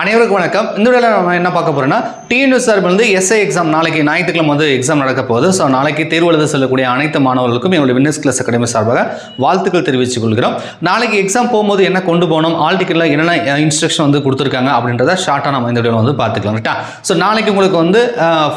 அனைவருக்கும் வணக்கம். இந்த வீடியோவில் நம்ம என்ன பார்க்க போகிறோம்னா டிஎன்யூ சார்பில் வந்து எஸ்ஐ எக்ஸாம் நாளைக்கு ஞாயிற்றுக்கிழமை வந்து எக்ஸாம் நடக்க போகுது. ஸோ நாளைக்கு தேர்வு எழுத செல்லக்கூடிய அனைத்து மாணவர்களுக்கும் என்னுடைய வின்னர்ஸ் கிளாஸ் அகாடமி சார்பாக வாழ்த்துக்கள் தெரிவித்துக் கொள்கிறோம். நாளைக்கு எக்ஸாம் போகும்போது என்ன கொண்டு போகணும் ஆல் டிக்கெட்டில் என்னென்ன இன்ஸ்ட்ரக்ஷன் வந்து கொடுத்துருக்காங்க அப்படின்றத ஷார்ட்டாக நம்ம இந்த வீடியோவில் வந்து பார்த்துக்கலாம். ரைட்டா ஸோ நாளைக்கு உங்களுக்கு வந்து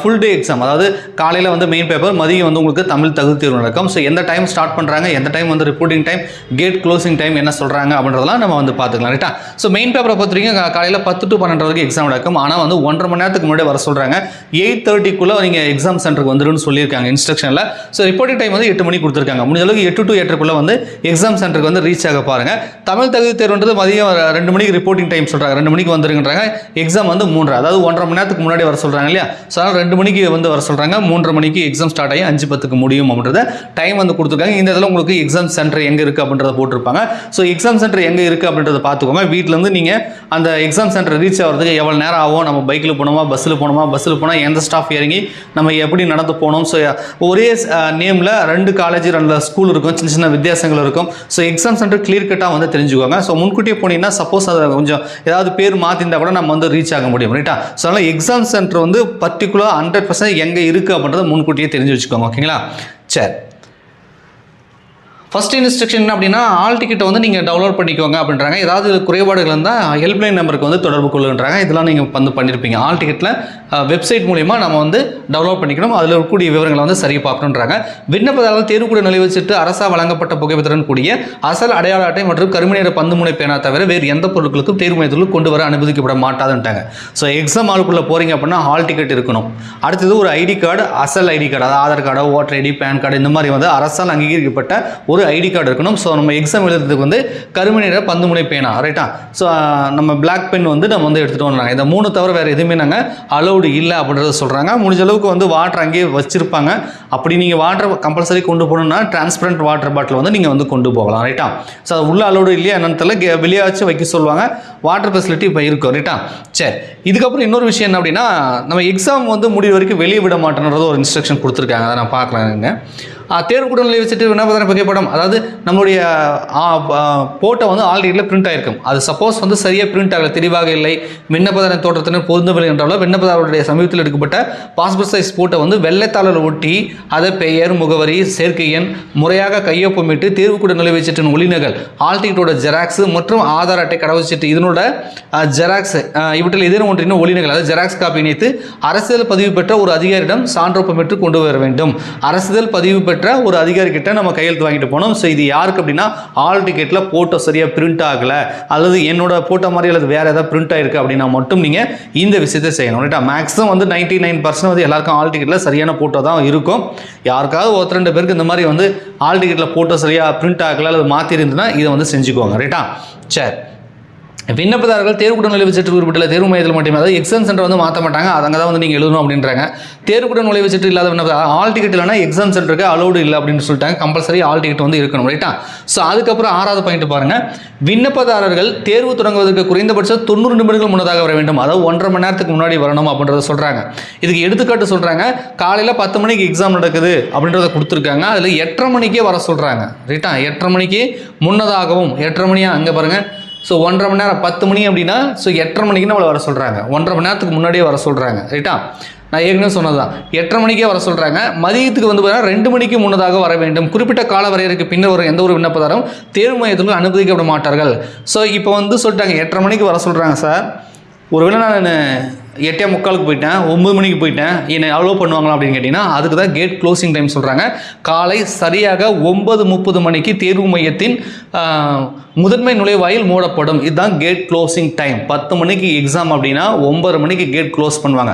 ஃபுல் டே எக்ஸாம் அதாவது காலையில் வந்து மெயின் பேப்பர் மதியம் வந்து உங்களுக்கு தமிழ் தகுதி தேர்வு நடக்கும். ஸோ எந்த டைம் ஸ்டார்ட் பண்ணுறாங்க எந்த டைம் வந்து reporting time gate closing time என்ன சொல்கிறாங்க அப்படின்றதெல்லாம் நம்ம வந்து பார்த்துக்கலாம். ரைட்டா ஸோ மெயின் பேப்பரை பொறுத்த வரைக்கும் காலையில் பத்து டு பன்னெண்டு வரைக்கும் எக்ஸாம் நடக்கும். ஆனால் வந்து ஒன்றரை மணி நேரத்துக்கு முன்னாடி வர சொல்கிறாங்க எயிட் தேர்ட்டிக்குள்ளே நீங்கள் எக்ஸாம் சென்டருக்கு வந்துருன்னு சொல்லியிருக்காங்க இன்ஸ்ட்ரக்ஷனில் ஸோ ரிப்போர்ட்டிங் டைம் வந்து எட்டு மணிக்கு கொடுத்துருக்காங்க. முடிஞ்ச அளவுக்கு எட்டு டு எட்டுக்குள்ளே வந்து எக்ஸாம் சென்டருக்கு வந்து ரீச் ஆக பாருங்கள் தமிழ் தகுதி தேர்வுன்றது மதியம் ரெண்டு மணிக்கு ரிப்போர்ட்டிங் டைம் சொல்கிறாங்க ரெண்டு மணிக்கு வந்துருங்கன்றாங்க. எக்ஸாம் வந்து மூன்றரை. அதாவது ஒன்றரை மணி நேரத்துக்கு முன்னாடி வர சொல்கிறாங்க இல்லையா? ஸோ அதனால் ரெண்டு மணிக்கு வந்து வர சொல்கிறாங்க மூன்றரை மணிக்கு எக்ஸாம் ஸ்டார்ட் ஆகி அஞ்சு பத்துக்கு முடியும் அப்படின்றத டைம் வந்து கொடுத்துருக்காங்க. இந்த இதில் உங்களுக்கு எக்ஸாம் சென்டர் எங்கே இருக்குது அப்படின்றத போட்டிருப்பாங்க. ஸோ எக்ஸாம் சென்டர் எங்கே இருக்குது அப்படின்றத பார்த்துக்கோங்க. வீட்டிலேருந்து நீங்கள் அந்த எக்ஸாம் சென்டர் ரீச் ஆகிறதுக்கு எவ்வளோ நேரம் ஆகும்? நம்ம பைக்கில் போனோமா பஸ்ஸில் போனோமா? பஸ்ஸில் போனால் எந்த ஸ்டாஃப் இறங்கி நம்ம எப்படி நடந்து போகணும் ஸோ ஒரே uh, நேமில் ரெண்டு காலேஜ் ரெண்டு ஸ்கூல் இருக்கும். சின்ன சின்ன வித்தியாசங்கள் இருக்கும். ஸோ எக்ஸாம் சென்டர் கிளியர் கட்டாக வந்து தெரிஞ்சுக்கோங்க. ஸோ முன்கூட்டியே போனீங்கன்னா சப்போஸ் அதை கொஞ்சம் ஏதாவது பேர் மாற்றிருந்தால் கூட நம்ம வந்து ரீச் ஆக முடியும். ரைட்டா ஸோ அதனால் எக்ஸாம் சென்டர் வந்து பர்டிகுலர் ஹண்ட்ரட் பர்சன்ட் எங்கே இருக்குது அப்படின்றத முன்கூட்டியே தெரிஞ்சு வச்சுக்கோங்க. ஓகேங்களா சரி. ஃபஸ்ட் இன்ஸ்ட்ரக்ஷன் என்ன அப்படின்னா ஆல் டிக்கெட்டை வந்து நீங்கள் டவுன்லோட் பண்ணிக்கோங்க அப்படின்றாங்க. ஏதாவது குறைபாடுகள் இருந்தால் ஹெல்ப்லைன் நம்பருக்கு வந்து தொடர்பு கொள்ளுன்றாங்க. இதெல்லாம் நீங்கள் வந்து பண்ணியிருப்பீங்க ஆல் டிக்கெட்டில் வெப்சைட் மூலிமா நம்ம வந்து டவுன்லோட் பண்ணிக்கணும். அதில் இருக்கக்கூடிய விவரங்களை வந்து சரி பார்க்கணுன்றாங்க. விண்ணப்பதாரர்கள் தேர்வுக்கூட நிலைவச்சிட்டு அரசால் வழங்கப்பட்ட புகைப்படத்துடன் கூடிய அசல் அடையாள அட்டை மற்றும் கருமநேர பந்து முனை பேனா தவிர வேறு எந்த பொருட்களுக்கும் தேர்வு மையத்திற்கு கொண்டு வர அனுமதிக்கப்பட மாட்டாதுன்ட்டாங்க. ஸோ எக்ஸாம் ஹாலுக்குள்ளே போகிறீங்க அப்படின்னா ஹால் டிக்கெட் இருக்கணும். அடுத்தது ஒரு ஐடி கார்டு அசல் ஐடி கார்டு அதாவது ஆதார் கார்டோ ஓட்டர் ஐடி பேன் கார்டு இந்த மாதிரி வந்து அரசால் அங்கீகரிக்கப்பட்ட ஒரு ஐடி கார்டு இருக்கணும். ஸோ நம்ம எக்ஸாம் எழுதுறதுக்கு வந்து கருமை நிற பந்து முனை பேனா ரைட்டா ஸோ நம்ம பிளாக் பென் வந்து நம்ம வந்து எடுத்துகிட்டு வந்தாங்க இந்த மூணு தவிர வேறு எதுவுமே நாங்கள் அலௌடு இல்லை அப்படின்றத சொல்கிறாங்க முடிஞ்ச அளவுக்கு வந்து வாட்டர் அங்கேயே வச்சுருப்பாங்க. அப்படி நீங்கள் வாட்டர் கம்பல்சரி கொண்டு போகணுன்னா டிரான்ஸ்பரண்ட் வாட்டர் பாட்டில் வந்து நீங்கள் வந்து கொண்டு போகலாம் ரைட்டா ஸோ அது உள்ள அலௌடு இல்லையா என்னன்னு தெரியல. வெளியே வச்சு வைக்க சொல்லுவாங்க. வாட்டர் ஃபெசிலிட்டி இப்போ இருக்கும் ரைட்டா சரி. இதுக்கப்புறம் இன்னொரு விஷயம் என்ன அப்படின்னா நம்ம எக்ஸாம் வந்து முடிவு வரைக்கும் வெளியே விட மாட்டேன்றது ஒரு இன்ஸ்ட்ரக்ஷன் கொடுத்துருக்காங்க. அதை நான் பார்க்குறேன். தேர்வு கூட நிலை வச்சுட்டு விண்ணப்பதான புகைப்படம்? அதாவது நம்மளுடைய போட்டோ வந்து ஆல்ரெடியில் பிரிண்ட் ஆயிருக்கும் அது சப்போஸ் வந்து சரியாக பிரிண்ட் ஆகலை தெளிவாக இல்லை விண்ணப்பதான தோற்றத்தினர் பொருந்தவில்லை என்றாலும் விண்ணப்பதாரருடைய சமீபத்தில் எடுக்கப்பட்ட பாஸ்போர்ட் சைஸ் போட்டோ வந்து வெள்ளைத்தாளில் ஒட்டி அதை பெயர் முகவரி சேர்க்கை எண் முறையாக கையொப்பமிட்டு தேர்வுக்கூட நிலைவச்சீட்டின் ஒளிநகல் ஆல் ஜெராக்ஸ் மற்றும் ஆதார் அட்டை கடவுச்சீட்டு இதனோட ஜெராக்ஸ் இவற்றில் ஏதேனும் ஒன்றின் ஒளிநகல் அதாவது ஜெராக்ஸ் காப்பி இணைத்து அரசியல் பதிவு பெற்ற ஒரு அதிகாரியிடம் சான்றொப்பம் பெற்று கொண்டு வர வேண்டும். அரசியல் பதிவு பெற்ற ஒரு அதிகாரிக்கிட்ட நம்ம கையெழுத்து வாங்கிட்டு போனோம். ஸோ இது யாருக்கு அப்படின்னா ஆல் டிக்கெட்டில் போட்டோ சரியாக பிரிண்ட் ஆகலை. அல்லது என்னோட போட்டோ மாதிரி அல்லது வேறு ஏதாவது பிரிண்ட் ஆயிருக்கு அப்படின்னா மட்டும் நீங்கள் இந்த விஷயத்தை செய்யணும். ரைட்டா மேக்ஸிமம் வந்து நைன்டி நைன் பர்சன்ட் வந்து எல்லாருக்கும் ஆல் டிக்கெட்டில் சரியான போட்டோ தான் இருக்கும். யாருக்காவது ஒருத்தர் ரெண்டு பேருக்கு இந்த மாதிரி வந்து ஆல் டிக்கெட்டில் போட்டோ சரியாக பிரிண்ட் ஆகலை அல்லது மாற்றி இருந்ததுன்னா இதை வந்து செஞ்சுக்கோங்க. ரைட்டா சரி. விண்ணப்பதாரர்கள் தேர்வுக்குடன் நுழைவு சீட்டு குறிப்பிட்டுள்ள தேர்வு மையத்தில் மட்டுமே. அதாவது எக்ஸாம் சென்டர் வந்து மாற்ற மாட்டாங்க. அதங்க அங்கே தான் வந்து நீங்கள் எழுதணும் அப்படின்றாங்க. தேர்வுக்குடன் நுழைவு சீட்டு இல்லாத விண்ணப்ப ஆல் டிக்கெட் இல்லைனா எக்ஸாம் சென்டருக்கு அலௌடு இல்லை அப்படின்னு சொல்லிட்டாங்க. கம்பல்சரி ஆல் டிக்கெட் வந்து இருக்கணும் ரைட்டா ஸோ அதுக்கப்புறம் ஆறாவது பாயிண்ட் பாருங்க. விண்ணப்பதாரர்கள் தேர்வு தொடங்குவதற்கு குறைந்தபட்சம் தொண்ணூறு நிமிடங்கள் முன்னதாக வர வேண்டும். அதாவது ஒன்றரை மணி நேரத்துக்கு முன்னாடி வரணும் அப்படின்றத சொல்கிறாங்க இதுக்கு எடுத்துக்காட்டு சொல்கிறாங்க காலையில் பத்து மணிக்கு எக்ஸாம் நடக்குது அப்படின்றத கொடுத்துருக்காங்க. அதில் எட்டரை மணிக்கே வர சொல்கிறாங்க ரைட்டா எட்டரை மணிக்கு முன்னதாகவும் எட்டரை மணியாக அங்கே பாருங்கள் ஸோ ஒன்றரை மணி நேரம் பத்து மணி அப்படின்னா ஸோ எட்டரை மணிக்கு நம்மளை வர சொல்கிறாங்க ஒன்றரை மணி நேரத்துக்கு முன்னாடியே வர சொல்கிறாங்க ரைட்டா நான் ஏற்கனவே சொன்னது தான் எட்டரை மணிக்கே வர சொல்கிறாங்க மதியத்துக்கு வந்து பார்த்தீங்கன்னா ரெண்டு மணிக்கு முன்னதாக வர வேண்டும். குறிப்பிட்ட கால வரையறைக்கு பின்னர் வரும் எந்த ஒரு விண்ணப்பதாரும் தேர்வு மையத்திலும் அனுமதிக்கப்பட மாட்டார்கள். ஸோ இப்போ வந்து சொல்லிட்டாங்க எட்டரை மணிக்கு வர சொல்கிறாங்க சார் ஒருவேளை நான் எட்டே முக்காலுக்கு போயிட்டேன் ஒம்பது மணிக்கு போயிட்டேன். என்னை அலோவ் பண்ணுவாங்களா அப்படின்னு கேட்டிங்கன்னா அதுக்கு தான் கேட் க்ளோசிங் டைம் சொல்கிறாங்க காலை சரியாக ஒன்பது முப்பது மணிக்கு தேர்வு மையத்தின் முதன்மை நுழைவாயில் மூடப்படும். இதுதான் கேட் க்ளோசிங் டைம் பத்து மணிக்கு எக்ஸாம் அப்படின்னா ஒம்பது மணிக்கு கேட் க்ளோஸ் பண்ணுவாங்க.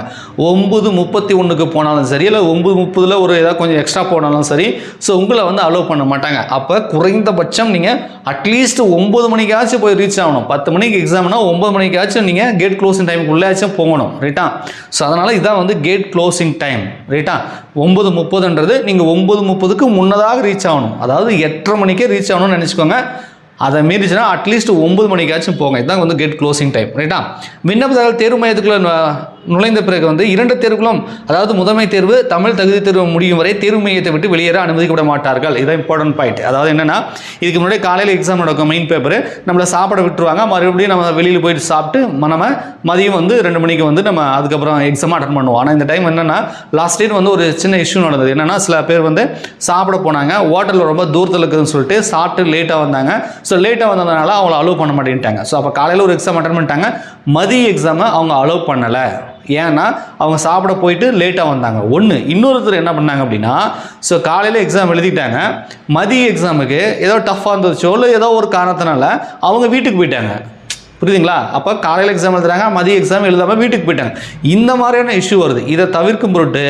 ஒம்பது முப்பத்தி ஒன்றுக்கு போனாலும் சரி இல்லை ஒம்பது முப்பதில் ஒரு ஏதாவது கொஞ்சம் எக்ஸ்ட்ரா போனாலும் சரி ஸோ உங்களை வந்து அலோவ் பண்ண மாட்டாங்க. அப்போ குறைந்தபட்சம் நீங்கள் அட்லீஸ்ட் ஒம்பது மணிக்காச்சும் போய் ரீச் ஆகணும். பத்து மணிக்கு எக்ஸாம்னா ஒம்பது மணிக்காச்சும் நீங்கள் கேட் க்ளோசிங் டைமுக்குள்ளேயாச்சும் போகணும். ரைட்டா ஸோ அதனால் இதான் வந்து கேட் க்ளோசிங் டைம் ரைட்டா ஒம்பது முப்பதுன்றது நீங்கள் ஒம்பது முப்பதுக்கு முன்னதாக ரீச் ஆகணும். அதாவது எட்டரை மணிக்கே ரீச் ஆகணும்னு நினச்சிக்கோங்க. அதை மீறிச்சுன்னா அட்லீஸ்ட் ஒம்பது மணிக்காச்சும் போங்க. இதுதான் வந்து கேட் க்ளோசிங் டைம் ரைட்டா விண்ணப்பதாரர் தேர்வு மையத்துக்குள்ள நுழைந்த பிறகு வந்து இரண்டு தேர்வுகளும் அதாவது முதன்மை தேர்வு தமிழ் தகுதி தேர்வு முடியும் வரை தேர்வு மையத்தை விட்டு வெளியேற அனுமதிக்கப்பட மாட்டார்கள். இதான் இம்பார்ட்டன்ட் பாயிண்ட் அதாவது என்னன்னா இதுக்கு முன்னாடி காலையில் எக்ஸாம் நடக்கும் மெயின் பேப்பர் நம்மளை சாப்பிட விட்டுருவாங்க. மறுபடியும் நம்ம வெளியில் போயிட்டு சாப்பிட்டு நம்ம மதியம் வந்து ரெண்டு மணிக்கு வந்து நம்ம அதுக்கப்புறம் எக்ஸாம் அட்டன் பண்ணுவோம். ஆனால் இந்த டைம் என்னன்னா லாஸ்ட் இயர் வந்து ஒரு சின்ன இஷ்யூ நடந்தது. என்னன்னா சில பேர் வந்து சாப்பிட போனாங்க. ஹோட்டலில் ரொம்ப தூரத்தில் இருக்குதுன்னு சொல்லிட்டு சாப்பிட்டு லேட்டாக வந்தாங்க. ஸோ லேட்டாக வந்ததுனால அவங்கள அலோவ் பண்ண மாட்டேன்ட்டாங்க. ஸோ அப்போ காலையில் ஒரு எக்ஸாம் அட்டன் பண்ணிட்டாங்க. மதிய எக்ஸாமை அவங்க அலோவ் பண்ணலை. ஏன்னா அவங்க சாப்பிட போயிட்டு லேட்டாக வந்தாங்க. ஒன்று இன்னொருத்தர் என்ன பண்ணாங்க அப்படின்னா ஸோ காலையில் எக்ஸாம் எழுதிட்டாங்க. மதிய எக்ஸாமுக்கு ஏதோ டஃப்பாக இருந்துச்சோ இல்லை ஏதோ ஒரு காரணத்தினால அவங்க வீட்டுக்கு போயிட்டாங்க. புரியுதுங்களா? அப்போ காலையில் எக்ஸாம் எழுதுறாங்க மதிய எக்ஸாம் எழுதாமல் வீட்டுக்கு போயிட்டாங்க. இந்த மாதிரியான இஷ்யூ வருது. இதை தவிர்க்கும் பொருட்டு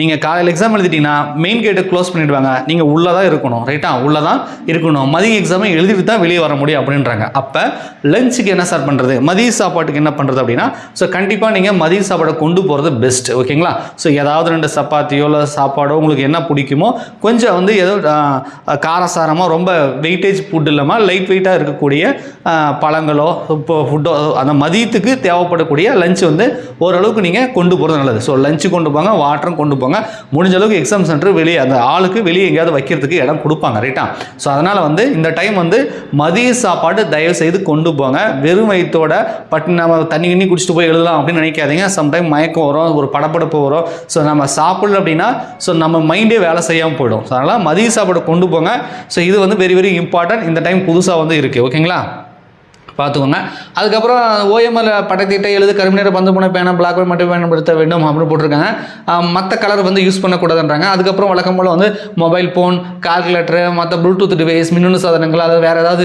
நீங்கள் காலையில் எக்ஸாம் எழுதிட்டீங்கன்னா மெயின் கேட்டை க்ளோஸ் பண்ணிடுவாங்க. நீங்கள் உள்ளே தான் இருக்கணும் ரைட்டா உள்ளே தான் இருக்கணும். மதிய எக்ஸாமை எழுதிட்டு தான் வெளியே வர முடியும் அப்படின்றாங்க. அப்போ லஞ்சுக்கு என்ன சார் பண்ணுறது மதிய சாப்பாட்டுக்கு என்ன பண்ணுறது அப்படின்னா ஸோ கண்டிப்பாக நீங்கள் மதிய சாப்பாடை கொண்டு போகிறது பெஸ்ட் ஓகேங்களா ஸோ ஏதாவது ரெண்டு சப்பாத்தியோ இல்லை சாப்பாடோ உங்களுக்கு என்ன பிடிக்குமோ கொஞ்சம் வந்து ஏதோ காரசாரமாக ரொம்ப வெயிட்டேஜ் ஃபுட் இல்லாமல் லைட் வெயிட்டாக இருக்கக்கூடிய பழங்களோ இப்போ ஃபுட்டோ அந்த மதியத்துக்கு தேவைப்படக்கூடிய லஞ்ச் வந்து ஓரளவுக்கு நீங்கள் கொண்டு போகிறது நல்லது. ஸோ லஞ்சு கொண்டு போங்க வாட்டரும் கொண்டு போங்க. முடிஞ்ச அளவுக்கு எக்ஸாம் சென்டர் வெளியே அந்த ஆளுக்கு வெளியே எங்கேயாவது வைக்கிறதுக்கு இடம் கொடுப்பாங்க ரைட்டா ஸோ அதனால் வந்து இந்த டைம் வந்து மதிய சாப்பாடு தயவு செய்து கொண்டு போங்க. வெறும் வயிற்றோட பட் நம்ம தண்ணி கிண்ணி குடிச்சிட்டு போய் எழுதலாம் அப்படின்னு நினைக்காதீங்க. சம்டைம் மயக்கம் வரும் ஒரு படப்படப்பு வரும். ஸோ நம்ம சாப்பிடல அப்படின்னா ஸோ நம்ம மைண்டே வேலை செய்யாமல் போயிடும். ஸோ அதனால் மதிய சாப்பாடு கொண்டு போங்க. ஸோ இது வந்து வெரி வெரி இம்பார்ட்டன்ட் இந்த டைம் புதுசாக வந்து இருக்குது ஓகேங்களா பார்த்துக்கோங்க. அதுக்கப்புறம் ஓஎம்எல் பட்டத்திட்ட எழுது கருமிநேர பந்து போன பேனா பிளாக் மட்டும் பயன்படுத்த வேண்டும் அப்படின்னு போட்டிருக்காங்க. மற்ற கலர் வந்து யூஸ் பண்ணக்கூடாதுன்றாங்க. அதுக்கப்புறம் வழக்கம் போல் வந்து மொபைல் ஃபோன் கால்குலேட்டரு மற்ற ப்ளூடூத் டிவைஸ் மின்னணு சாதனங்கள் அது வேறு ஏதாவது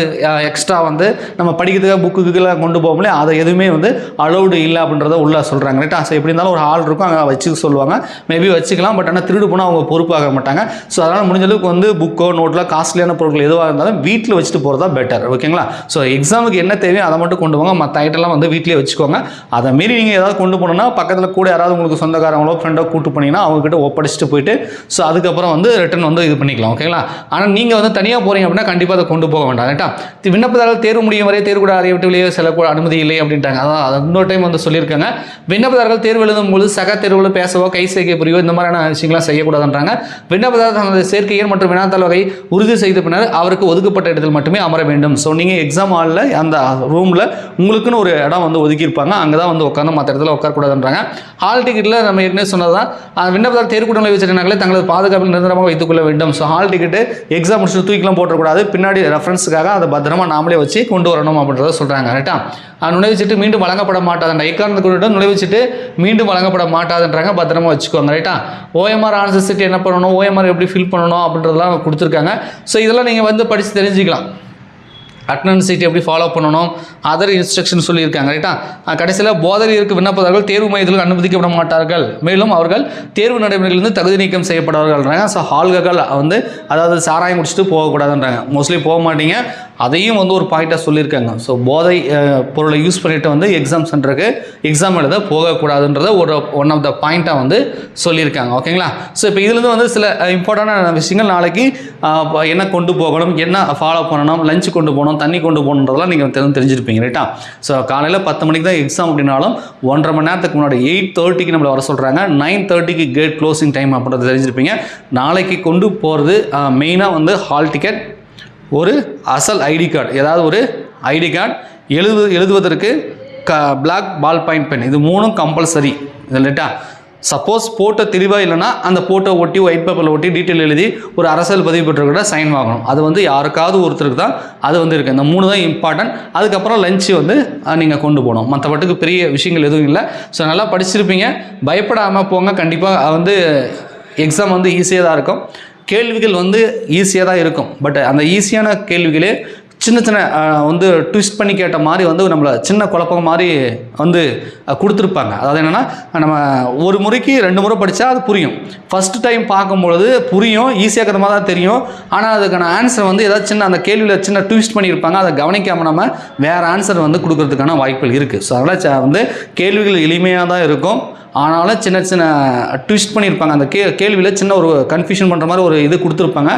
எக்ஸ்ட்ரா வந்து நம்ம படிக்கிறதுக்காக புக்குக்கெல்லாம் கொண்டு போகல அதை எதுவுமே வந்து அலௌடு இல்லை அப்படின்றத உள்ள சொல்கிறாங்க ரைட்டா ஸோ எப்படி இருந்தாலும் ஒரு ஆள் இருக்கும். அங்கே வச்சுக்க சொல்லுவாங்க. மேபி வச்சுக்கலாம் பட் ஆனால் திருடு போனால் அவங்க பொறுப்பாக மாட்டாங்க. ஸோ அதனால் முடிஞ்சளவுக்கு வந்து புக்கோ நோட்டில் காஸ்ட்லியான பொருட்கள் எதுவாக இருந்தாலும் வீட்டில் வச்சுட்டு போகிறதா பெட்டர் ஓகேங்களா ஸோ எக்ஸாமுக்கு என்ன தேவையோ அதை மட்டும் கொண்டு போங்க. மற்ற ஐட்டம்லாம் வந்து வீட்லேயே வச்சுக்கோங்க. அதை மீறி நீங்கள் ஏதாவது கொண்டு போனோம்னா பக்கத்தில் கூட யாராவது உங்களுக்கு சொந்தக்காரங்களோ ஃப்ரெண்டோ கூட்டு போனீங்கன்னா அவங்ககிட்ட ஒப்படைச்சிட்டு போயிட்டு ஸோ அதுக்கப்புறம் வந்து ரிட்டன் வந்து இது பண்ணிக்கலாம் ஓகேங்களா ஆனால் நீங்கள் வந்து தனியாக போகிறீங்க அப்படின்னா கண்டிப்பாக அதை கொண்டு போக வேண்டாம் ரைட்டா தி- விண்ணப்பதாரர்கள் தேர்வு முடியும் வரை தேர்வு கூட அறிய விட்டு வெளியே செல்லக்கூட அனுமதி இல்லை அப்படின்ட்டாங்க. அதான் அது இன்னொரு டைம் வந்து சொல்லியிருக்காங்க. விண்ணப்பதாரர்கள் தேர்வு எழுதும் போது சக தேர்வுகள் பேசவோ கை சேர்க்கை புரியவோ இந்த மாதிரியான விஷயங்கள்லாம் செய்யக்கூடாதுன்றாங்க. விண்ணப்பதாரர் தனது சேர்க்கையர் மற்றும் வினாத்தாள் வகை உறுதி செய்த பின்னர் அவருக்கு ஒதுக்கப்பட்ட இடத்தில் மட்டுமே அமர வேண்டும். ஸோ நீங்கள் எக்ஸாம் ஹாலில் அந்த ரூமில் உங்களுக்குன்னு ஒரு இடம் வந்து ஒதுக்கியிருப்பாங்க. அங்கே தான் வந்து உட்காந்து மற்ற இடத்துல உட்காரக்கூடாதுன்றாங்க. ஹால் டிக்கெட்டில் நம்ம ஏற்கனவே சொன்னதான் அந்த தேர்வுக்கூடங்களை தேர்வுக்கூட தங்களது பாதுகாப்பில் நிரந்தரமாக வைத்துக்கொள்ள வேண்டும். ஸோ ஹால் டிக்கெட்டு எக்ஸாம் முடிச்சுட்டு தூக்கிலாம் போட்டக்கூடாது பின்னாடி ரெஃபரன்ஸுக்காக அதை பத்திரமா நாமளே வச்சு கொண்டு வரணும் அப்படின்றத சொல்கிறாங்க ரைட்டா அது நுழைவுச்சிட்டு மீண்டும் வழங்கப்பட மாட்டாதுன்ற ஐக்காரணத்தை கொண்டு நுழைவுச்சிட்டு மீண்டும் வழங்கப்பட மாட்டாதுன்றாங்க பத்திரமா வச்சுக்கோங்க. ரைட்டா ஓஎம்ஆர் ஆன்சர் சீட் என்ன பண்ணணும்? ஓஎம்ஆர் எப்படி ஃபில் பண்ணணும் அப்படின்றதெல்லாம் கொடுத்துருக்காங்க. ஸோ இதெல்லாம் நீங்கள் வந்து படித்து தெரிஞ்சுக்கலாம். அட்டண்டன்ஸ் சீட் எப்படி ஃபாலோ பண்ணணும்? அதர் இன்ஸ்ட்ரக்ஷன் சொல்லியிருக்காங்க ரைட்டா கடைசியில் போதனையிற்கு விண்ணப்பதார்கள் தேர்வு மையத்தில் அனுமதிக்கப்பட மாட்டார்கள். மேலும் அவர்கள் தேர்வு நடைமுறைகளிலிருந்து தகுதி நீக்கம் செய்யப்படுவார்கள்ன்றாங்க. ஸோ ஹால்கள் வந்து அதாவது சாராயம் குடிச்சிட்டு போகக்கூடாதுன்றாங்க. மோஸ்ட்லி போக மாட்டீங்க. அதையும் வந்து ஒரு பாயிண்ட்டாக சொல்லியிருக்காங்க. ஸோ போதை பொருளை யூஸ் பண்ணிட்டு வந்து எக்ஸாம் சென்டருக்கு எக்ஸாம் எழுத போகக்கூடாதுன்றத ஒரு ஒன் ஆஃப் த பாயிண்ட்டாக வந்து சொல்லியிருக்காங்க. ஓகேங்களா ஸோ இப்போ இதுலேருந்து வந்து சில இம்பார்ட்டண்டான விஷயங்கள் நாளைக்கு என்ன கொண்டு போகணும்? என்ன ஃபாலோ பண்ணணும்? லஞ்ச் கொண்டு போகணும்? தண்ணி கொண்டு போகணுன்றதெல்லாம் நீங்கள் தெரிஞ்சு தெரிஞ்சிருப்பீங்க ரைட்டா ஸோ காலையில் பத்து மணிக்கு தான் எக்ஸாம் அப்படின்னாலும் ஒன்றரை மணி நேரத்துக்கு முன்னாடி எயிட் தேர்ட்டிக்கு நம்மளை வர சொல்கிறாங்க நைன் தேர்ட்டிக்கு கேட் க்ளோசிங் டைம் அப்படின்றது தெரிஞ்சிருப்பீங்க. நாளைக்கு கொண்டு போகிறது மெயினாக வந்து ஹால் டிக்கெட் ஒரு அசல் ஐடி கார்டு. ஏதாவது ஒரு ஐடி கார்டு. எழுது எழுதுவதற்கு க பிளாக் பால் பாயிண்ட் பென் இது மூணும் கம்பல்சரி இது லேட்டா சப்போஸ் போட்டோ தெளிவாக இல்லைன்னா அந்த போட்டோ ஒட்டி ஒயிட் பேப்பரில் ஒட்டி டீட்டெயில் எழுதி ஒரு அரசியல் பதிவு பெற்றவர்கிட்ட சைன் வாங்கணும். அது வந்து யாருக்காவது ஒருத்தருக்கு தான் அது வந்து இருக்குது இந்த மூணு தான் இம்பார்ட்டன்ட் அதுக்கப்புறம் லஞ்சு வந்து நீங்கள் கொண்டு போகணும். மற்றபட்டுக்கு பெரிய விஷயங்கள் எதுவும் இல்லை. ஸோ நல்லா படிச்சிருப்பீங்க. பயப்படாமல் போங்க. கண்டிப்பாக வந்து எக்ஸாம் வந்து ஈஸியாக தான் இருக்கும். கேள்விகள் வந்து ஈஸியாக தான் இருக்கும். பட் அந்த ஈஸியான கேள்விகளே சின்ன சின்ன வந்து ட்விஸ்ட் பண்ணி கேட்ட மாதிரி வந்து நம்மளை சின்ன குழப்பம் மாதிரி வந்து கொடுத்துருப்பாங்க. அதாவது என்னென்னா நம்ம ஒரு முறைக்கு ரெண்டு முறை படித்தா அது புரியும். ஃபஸ்ட் டைம் பார்க்கும்பொழுது புரியும் ஈஸியாக இருக்கிற மாதிரி தான் தெரியும். ஆனால் அதுக்கான ஆன்சர் வந்து ஏதாவது சின்ன அந்த கேள்வியில் சின்ன ட்விஸ்ட் பண்ணியிருப்பாங்க. அதை கவனிக்காமல் நம்ம வேறு ஆன்சர் வந்து கொடுக்கறதுக்கான வாய்ப்புகள் இருக்குது ஸோ அதனால் வந்து கேள்விகள் எளிமையாக தான் இருக்கும். ஆனாலும் சின்ன சின்ன ட்விஸ்ட் பண்ணியிருப்பாங்க அந்த கே கேள்வியில் சின்ன ஒரு கன்ஃபியூஷன் பண்ணுற மாதிரி ஒரு இது கொடுத்துருப்பாங்க.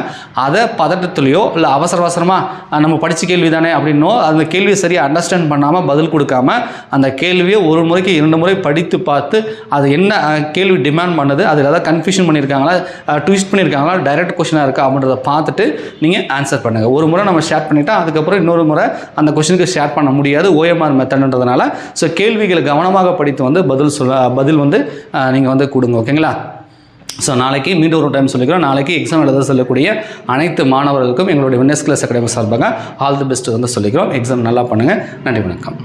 அதை பதட்டத்துலையோ இல்லை அவசர அவசரமாக நம்ம படித்த கேள்வி தானே அப்படின்னோ அந்த கேள்வியை சரியாக அண்டர்ஸ்டாண்ட் பண்ணாமல் பதில் கொடுக்காம அந்த கேள்வியை ஒரு முறைக்கு இரண்டு முறை படித்து பார்த்து அது என்ன கேள்வி டிமாண்ட் பண்ணுது அதில் ஏதாவது கன்ஃபியூஷன் பண்ணியிருக்காங்களா ட்விஸ்ட் பண்ணியிருக்காங்களா டைரக்ட் கொஷினாக இருக்கா அப்படின்றத பார்த்துட்டு நீங்கள் ஆன்சர் பண்ணுங்கள் ஒரு முறை நம்ம ஷேர் பண்ணிட்டா அதுக்கப்புறம் இன்னொரு முறை அந்த கொஷினுக்கு ஷேர் பண்ண முடியாது ஓஎம்ஆர் மெத்தட்ன்றதுனால ஸோ கேள்விகளை கவனமாக படித்து வந்து பதில் சொல்ல பதில் வந்து வந்து நீங்கள் வந்து கொடுங்க ஓகேங்களா? ஸோ நாளைக்கு மீண்டும் ஒரு டைம் சொல்லிக்கிறோம். நாளைக்கு எக்ஸாம் எழுத சொல்லக்கூடிய அனைத்து மாணவர்களுக்கும் எங்களுடைய வின்னஸ் கிளாஸ் அகாடமி சார்பாக ஆல் தி பெஸ்ட் வந்து சொல்லிக்கிறோம். எக்ஸாம் நல்லா பண்ணுங்கள் நன்றி வணக்கம்.